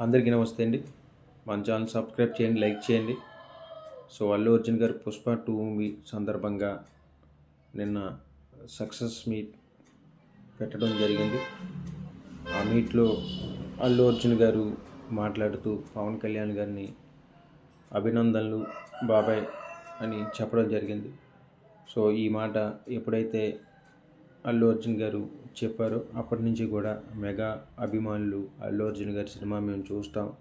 అందరికీ నమస్తే అండి. మన ఛానల్ సబ్స్క్రైబ్ చేయండి లైక్ చేయండి. సో అల్లు అర్జున్ గారు పుష్ప టూ మూవీ సందర్భంగా నిన్న సక్సెస్ మీట్ పెట్టడం జరిగింది. ఆ మీట్లో అల్లు అర్జున్ గారు మాట్లాడుతూ పవన్ కళ్యాణ్ గారిని అభినందనలు బాబాయ్ అని చెప్పడం జరిగింది. సో ఈ మాట ఎప్పుడైతే అల్లు అర్జున్ గారు చెప్పారో. అప్పటి నుంచి కూడా మెగా అభిమానులు అల్లు అర్జున్ గారి సినిమా మేము చూస్తాం.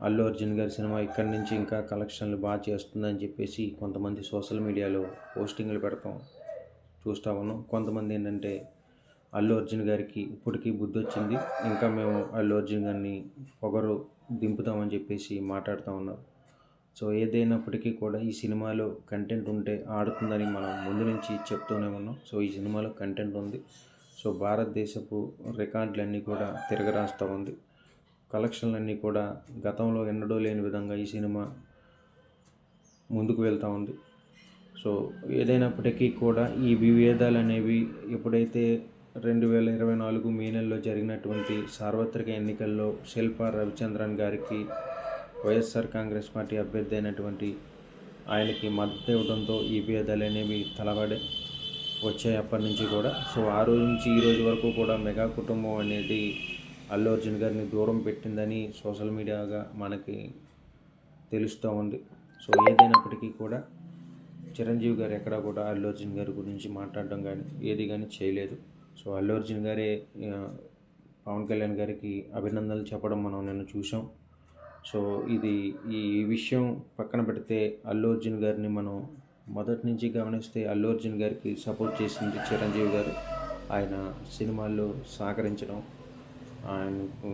అల్లు అర్జున్ గారి సినిమా ఇక్కడి నుంచి ఇంకా కలెక్షన్లు బాగా చేస్తుందని చెప్పేసి కొంతమంది సోషల్ మీడియాలో పోస్టింగ్లు పెడతాం చూస్తూ ఉన్నాం. కొంతమంది ఏంటంటే అల్లు అర్జున్ గారికి ఇప్పటికీ బుద్ధి వచ్చింది. ఇంకా మేము అల్లు అర్జున్ గారిని పొగరు దింపుతామని చెప్పేసి మాట్లాడుతూ ఉన్నారు సో ఏదైనప్పటికీ కూడా ఈ సినిమాలో కంటెంట్ ఉంటే ఆడుతుందని మనం ముందు నుంచి చెప్తూనే ఉన్నాం. సో ఈ సినిమాలో కంటెంట్ ఉంది. సో భారతదేశపు రికార్డులన్నీ కూడా తిరగరాస్తూ ఉంది. కలెక్షన్లన్నీ కూడా గతంలో ఎన్నడూ లేని విధంగా ఈ సినిమా ముందుకు వెళ్తూ ఉంది. సో ఏదైనప్పటికీ కూడా ఈ విభేదాలు అనేవి ఎప్పుడైతే రెండు వేల ఇరవై నాలుగు మే నెలలో జరిగినటువంటి సార్వత్రిక ఎన్నికల్లో శిల్పా రవిచంద్రన్ గారికి వైఎస్ఆర్ కాంగ్రెస్ పార్టీ అభ్యర్థి అయినటువంటి ఆయనకి మద్దతు ఇవ్వడంతో ఈ భేదాలు అనేవి తలబడే వచ్చాయి అప్పటి నుంచి కూడా. సో ఆ రోజు నుంచి ఈ రోజు వరకు కూడా మెగా కుటుంబం అనేది అల్లు అర్జున్ గారిని దూరం పెట్టిందని సోషల్ మీడియాగా మనకి తెలుస్తూ ఉంది. సో ఏదైనప్పటికీ కూడా చిరంజీవి గారు ఎక్కడ కూడా అల్లు అర్జున్ గారి గురించి మాట్లాడడం కానీ ఏది కానీ చేయలేదు. సో అల్లు అర్జున్ గారే పవన్ కళ్యాణ్ గారికి అభినందనలు చెప్పడం మనం నిన్న చూసాం సో ఇది ఈ విషయం పక్కన పెడితే అల్లు అర్జున్ గారిని మనం మొదటి నుంచి గమనిస్తే అల్లు అర్జున్ గారికి సపోర్ట్ చేసింది చిరంజీవి గారు. ఆయన సినిమాల్లో సహకరించడం ఆయనకు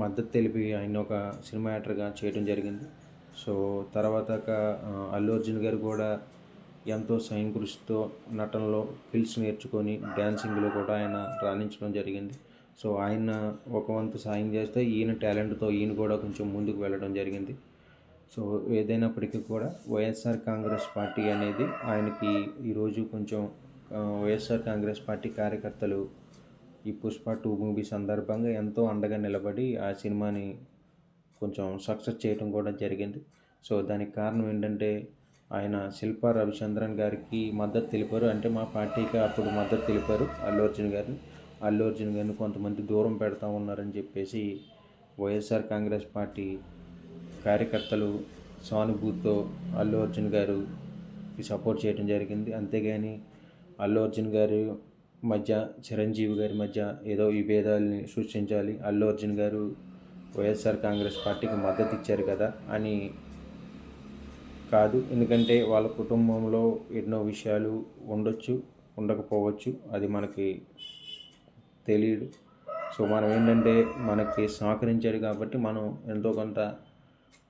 మద్దతు తెలిపి ఆయన ఒక సినిమా యాక్టర్గా చేయడం జరిగింది. సో తర్వాత అల్లు అర్జున్ గారు కూడా ఎంతో సైన్ కృషితో నటనలో స్కిల్స్ నేర్చుకొని డ్యాన్సింగ్లో కూడా ఆయన రాణించడం జరిగింది. సో ఆయన ఒక వంతు సాయం చేస్తే ఈయన టాలెంట్తో ఈయన కూడా కొంచెం ముందుకు వెళ్ళడం జరిగింది. సో ఏదైనప్పటికీ కూడా వైఎస్ఆర్ కాంగ్రెస్ పార్టీ అనేది ఆయనకి ఈరోజు కొంచెం వైఎస్ఆర్ కాంగ్రెస్ పార్టీ కార్యకర్తలు ఈ పుష్ప టూ మూవీ సందర్భంగా ఎంతో అండగా నిలబడి ఆ సినిమాని కొంచెం సక్సెస్ చేయడం కూడా జరిగింది. సో దానికి కారణం ఏంటంటే ఆయన శిల్పా రవిచంద్రన్ గారికి మద్దతు తెలిపారు. అంటే మా పార్టీకి అప్పుడు మద్దతు తెలిపారు అల్లు అర్జున్ గారిని. అల్లు అర్జున్ గారిని కొంతమంది దూరం పెడతా ఉన్నారని చెప్పేసి వైఎస్ఆర్ కాంగ్రెస్ పార్టీ కార్యకర్తలు సానుభూతితో అల్లు అర్జున్ గారు సపోర్ట్ చేయడం జరిగింది. అంతేగాని అల్లు అర్జున్ గారు మధ్య చిరంజీవి గారి మధ్య ఏదో విభేదాలని సృష్టించాలి. అల్లు అర్జున్ గారు వైఎస్ఆర్ కాంగ్రెస్ పార్టీకి మద్దతు ఇచ్చారు కదా అని కాదు. ఎందుకంటే వాళ్ళ కుటుంబంలో ఎన్నో విషయాలు ఉండొచ్చు ఉండకపోవచ్చు. అది మనకి తెలియదు. సో మనం ఏంటంటే మనకి సహకరించాడు కాబట్టి మనం ఎంతో కొంత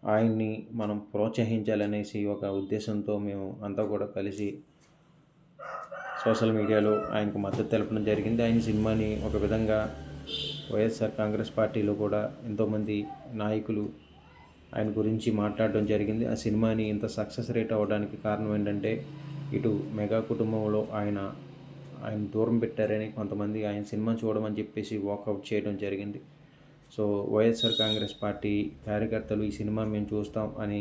ఆయన్ని మనం ప్రోత్సహించాలనేసి ఒక ఉద్దేశంతో మేము అంతా కూడా కలిసి సోషల్ మీడియాలో ఆయనకు మద్దతు తెలపడం జరిగింది. ఆయన సినిమాని ఒక విధంగా వైఎస్ఆర్ కాంగ్రెస్ పార్టీలో కూడా ఎంతోమంది నాయకులు ఆయన గురించి మాట్లాడడం జరిగింది. ఆ సినిమాని ఇంత సక్సెస్ రేట్ అవ్వడానికి కారణం ఏంటంటే ఇటు మెగా కుటుంబంలో ఆయన ఆయన దూరం పెట్టారని కొంతమంది ఆయన సినిమా చూడమని చెప్పేసి వాకౌట్ చేయడం జరిగింది. సో వైఎస్ఆర్ కాంగ్రెస్ పార్టీ కార్యకర్తలు ఈ సినిమా మేము చూస్తాం అని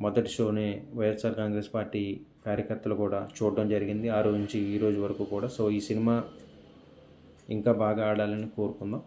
మొదటి షోనే వైఎస్ఆర్ కాంగ్రెస్ పార్టీ కార్యకర్తలు కూడా చూడడం జరిగింది. ఆ రోజు నుంచి ఈ రోజు వరకు కూడా. సో ఈ సినిమా ఇంకా బాగా ఆడాలని కోరుకుందాం.